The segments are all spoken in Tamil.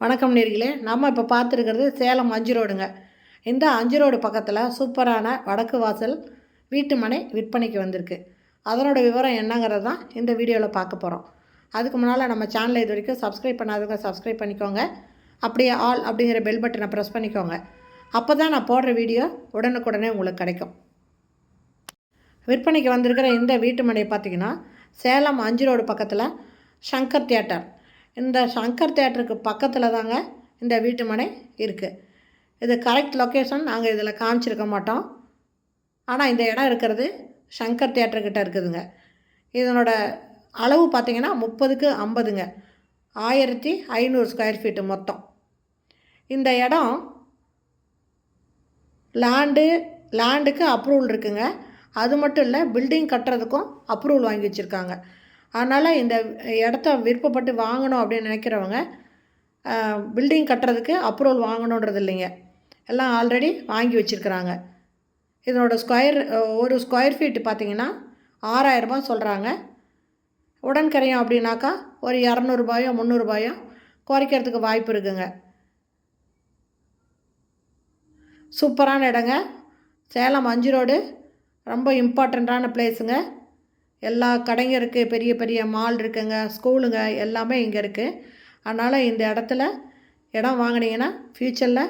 வணக்கம் நேர்களே நம்ம இப்போ பார்த்துருக்கிறது சேலம் அஞ்சு ரோடுங்க. இந்த அஞ்சு ரோடு பக்கத்தில் சூப்பரான வடக்கு வாசல் வீட்டு மனை விற்பனைக்கு வந்திருக்கு. அதனோட விவரம் என்னங்கிறது தான் இந்த வீடியோவில் பார்க்க போகிறோம் அதுக்கு முன்னால் நம்ம சேனலை இது வரைக்கும் சப்ஸ்கிரைப் பண்ணாதவங்க சப்ஸ்கிரைப் பண்ணிக்கோங்க. அப்படியே ஆல் அப்படிங்கிற பெல் பட்டனை ப்ரெஸ் பண்ணிக்கோங்க. அப்போ தான் நான் போடுற வீடியோ உடனுக்குடனே உங்களுக்கு கிடைக்கும். விற்பனைக்கு வந்திருக்கிற இந்த வீட்டு மனையை பார்த்தீங்கன்னா சேலம் அஞ்சு ரோடு பக்கத்தில் சங்கர் தியேட்டர். இந்த சங்கர் தேட்டருக்கு பக்கத்தில் தாங்க இந்த வீட்டு மனை இருக்குது இது கரெக்ட் லொக்கேஷன் நாங்கள் இதில் காமிச்சிருக்க மாட்டோம். ஆனால் இந்த இடம் இருக்கிறது சங்கர் தேட்டர்கிட்ட இருக்குதுங்க. இதனோட அளவு பார்த்தீங்கன்னா முப்பதுக்கு ஐம்பதுங்க. ஆயிரத்தி ஐநூறு ஸ்கொயர் ஃபீட்டு மொத்தம். இந்த இடம் லேண்டு லேண்டுக்கு அப்ரூவல் இருக்குங்க. அது மட்டும் இல்லை பில்டிங் கட்டுறதுக்கும் அப்ரூவல் வாங்கி வச்சுருக்காங்க. அதனால் இந்த இடத்த விருப்பப்பட்டு வாங்கணும் அப்படின்னு நினைக்கிறவங்க பில்டிங் கட்டுறதுக்கு அப்ரூவல் வாங்கணுன்றது இல்லைங்க. எல்லாம் ஆல்ரெடி வாங்கி வச்சுருக்குறாங்க. இதனோட ஸ்கொயர் ஒரு ஸ்கொயர் ஃபீட் பார்த்தீங்கன்னா ஆறாயிரரூபா சொல்கிறாங்க உடன்கரையும் அப்படின்னாக்கா ஒரு இரநூறுபாயோ முந்நூறுபாயோ குறைக்கிறதுக்கு வாய்ப்பு இருக்குங்க. சூப்பரான இடங்க. சேலம் அஞ்சு ரோடு. ரொம்ப இம்பார்ட்டண்ட்டான பிளேஸுங்க எல்லா கடைங்க இருக்குது பெரிய பெரிய மால் இருக்குங்க ஸ்கூலுங்க எல்லாமே இங்கே இருக்குது அதனால் இந்த இடத்துல இடம் வாங்கினீங்கன்னா ஃப்யூச்சரில்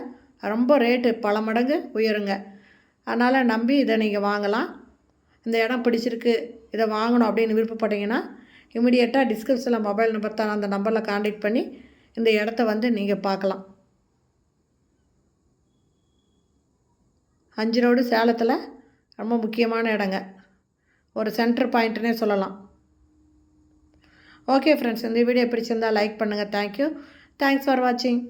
ரொம்ப ரேட்டு பல மடங்கு உயருங்க. அதனால் நம்பி இதை நீங்கள் வாங்கலாம். இந்த இடம் பிடிச்சிருக்கு இதை வாங்கணும் அப்படின்னு விருப்பப்பட்டீங்கன்னா இமிடியேட்டாக டிஸ்கிரிப்ஷனில் மொபைல் நம்பர் தான் அந்த நம்பரில் காண்டாக்ட் பண்ணி இந்த இடத்த வந்து நீங்கள் பார்க்கலாம். அஞ்சு ரோடு சேலத்தில் ரொம்ப முக்கியமான இடங்க. ஒரு சென்டர் பாயிண்ட்னே சொல்லலாம். ஓகே ஃப்ரெண்ட்ஸ் இந்த வீடியோ பிடிச்சிருந்தால் லைக் பண்ணுங்கள் தேங்க்யூ தேங்க்ஸ் ஃபார் வாட்சிங்